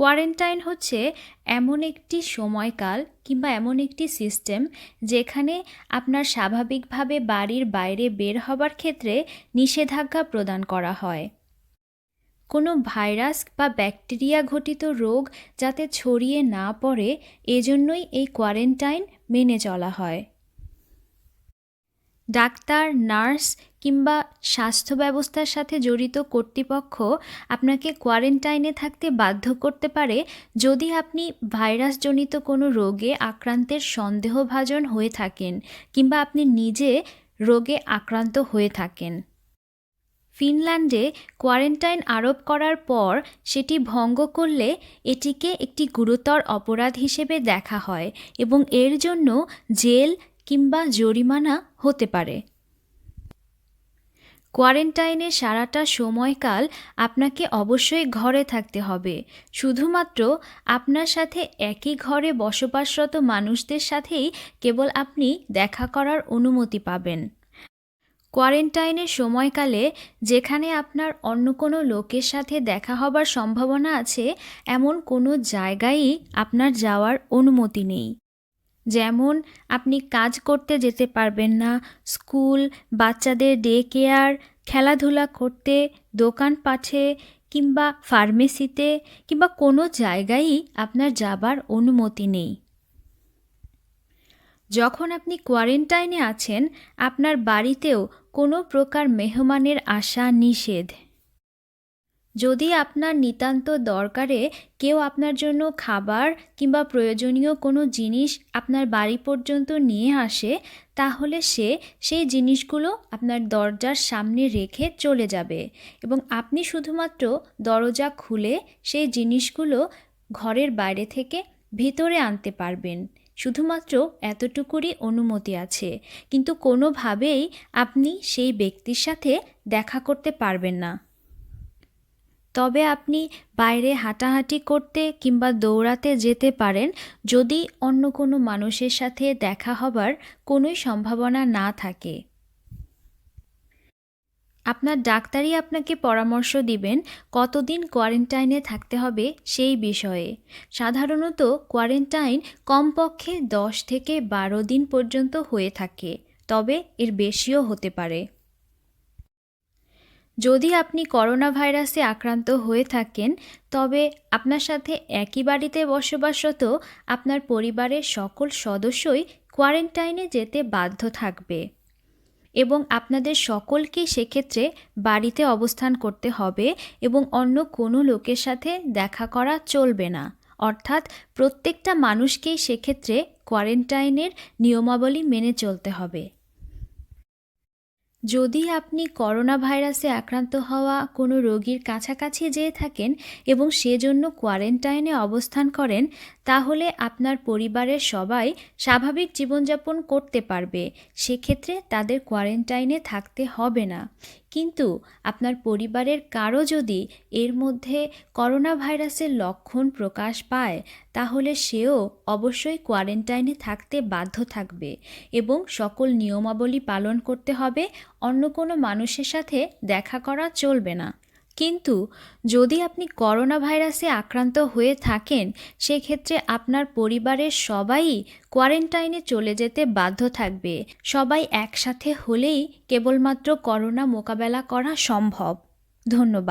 Quarantine হচ্ছে এমন একটি সময়কাল কিংবা এমন একটি সিস্টেম যেখানে আপনার স্বাভাবিকভাবে বাড়ির বাইরে বের হবার ক্ষেত্রে নিষেধাজ্ঞা প্রদান করা হয়। কোনো ভাইরাস বা ব্যাকটেরিয়া ঘটিত রোগ যাতে ছড়িয়ে না পড়ে, এজন্যই এই কোয়ারেন্টাইন মেনে চলা হয়। ডাক্তার, নার্স কিংবা স্বাস্থ্য ব্যবস্থার সাথে জড়িত কর্তৃপক্ষ আপনাকে কোয়ারেন্টাইনে থাকতে বাধ্য করতে পারে যদি আপনি ভাইরাসজনিত কোনো রোগে আক্রান্তের সন্দেহভাজন হয়ে থাকেন কিংবা আপনি নিজে রোগে আক্রান্ত হয়ে থাকেন। ফিনল্যান্ডে কোয়ারেন্টাইন আরোপ করার পর সেটি ভঙ্গ করলে এটিকে একটি গুরুতর অপরাধ হিসেবে দেখা হয় এবং এর জন্য জেল কিংবা জরিমানা হতে পারে। কোয়ারেন্টাইনে সারাটা সময়কাল আপনাকে অবশ্যই ঘরে থাকতে হবে। শুধুমাত্র আপনার সাথে একই ঘরে বসবাসরত মানুষদের সাথেই কেবল আপনি দেখা করার অনুমতি পাবেন। কোয়ারেন্টাইনের সময়কালে যেখানে আপনার অন্য কোনো লোকের সাথে দেখা হবার সম্ভাবনা আছে, এমন কোনো জায়গায়ই আপনার যাওয়ার অনুমতি নেই। যেমন, আপনি কাজ করতে যেতে পারবেন না, স্কুল, বাচ্চাদের ডে কেয়ার খেলাধুলা করতে দোকানপাঠে কিংবা ফার্মেসিতে, কিংবা কোনো জায়গায়ই আপনার যাবার অনুমতি নেই। যখন আপনি কোয়ারেন্টাইনে আছেন, আপনার বাড়িতেও কোনো প্রকার মেহমানের আসা নিষেধ। যদি আপনার নিতান্ত দরকারে কেউ আপনার জন্য খাবার কিংবা প্রয়োজনীয় কোনো জিনিস আপনার বাড়ি পর্যন্ত নিয়ে আসে, তাহলে সে সেই জিনিসগুলো আপনার দরজার সামনে রেখে চলে যাবে এবং আপনি শুধুমাত্র দরজা খুলে সেই জিনিসগুলো ঘরের বাইরে থেকে ভিতরে আনতে পারবেন। শুধুমাত্র এতটুকুরই অনুমতি আছে। কিন্তু কোনোভাবেই আপনি সেই ব্যক্তির সাথে দেখা করতে পারবেন না। তবে আপনি বাইরে হাঁটাহাঁটি করতে কিংবা দৌড়াতে যেতে পারেন যদি অন্য কোনো মানুষের সাথে দেখা হবার কোনোই সম্ভাবনা না থাকে। আপনার ডাক্তারই আপনাকে পরামর্শ দিবেন কতদিন কোয়ারেন্টাইনে থাকতে হবে সেই বিষয়ে। সাধারণত কোয়ারেন্টাইন কমপক্ষে দশ থেকে বারো দিন পর্যন্ত হয়ে থাকে, তবে এর বেশিও হতে পারে। যদি আপনি করোনা ভাইরাসে আক্রান্ত হয়ে থাকেন, তবে আপনার সাথে একই বাড়িতে বসবাসরত আপনার পরিবারের সকল সদস্যই কোয়ারেন্টাইনে যেতে বাধ্য থাকবে এবং আপনাদের সকলকেই সেক্ষেত্রে বাড়িতে অবস্থান করতে হবে এবং অন্য কোনো লোকের সাথে দেখা করা চলবে না। অর্থাৎ প্রত্যেকটা মানুষকেই সেক্ষেত্রে কোয়ারেন্টাইনের নিয়মাবলী মেনে চলতে হবে। যদি আপনি করোনা ভাইরাসে আক্রান্ত হওয়া কোনো রোগীর কাছাকাছি যেয়ে থাকেন এবং সেজন্য কোয়ারেন্টাইনে অবস্থান করেন, তাহলে আপনার পরিবারের সবাই স্বাভাবিক জীবনযাপন করতে পারবে। সেক্ষেত্রে তাদের কোয়ারেন্টাইনে থাকতে হবে না। কিন্তু আপনার পরিবারের কারও যদি এর মধ্যে করোনা ভাইরাসের লক্ষণ প্রকাশ পায়, তাহলে সেও অবশ্যই কোয়ারেন্টাইনে থাকতে বাধ্য থাকবে এবং সকল নিয়মাবলী পালন করতে হবে, অন্য কোনো মানুষের সাথে দেখা করা চলবে না। কিন্তু যদি আপনি করোনা ভাইরাসে আক্রান্ত হয়ে থাকেন, সেক্ষেত্রে আপনার পরিবারের সবাই কোয়ারেন্টাইনে চলে যেতে বাধ্য থাকবে। সবাই একসাথে হলেই কেবলমাত্র করোনা মোকাবেলা করা সম্ভব। ধন্যবাদ।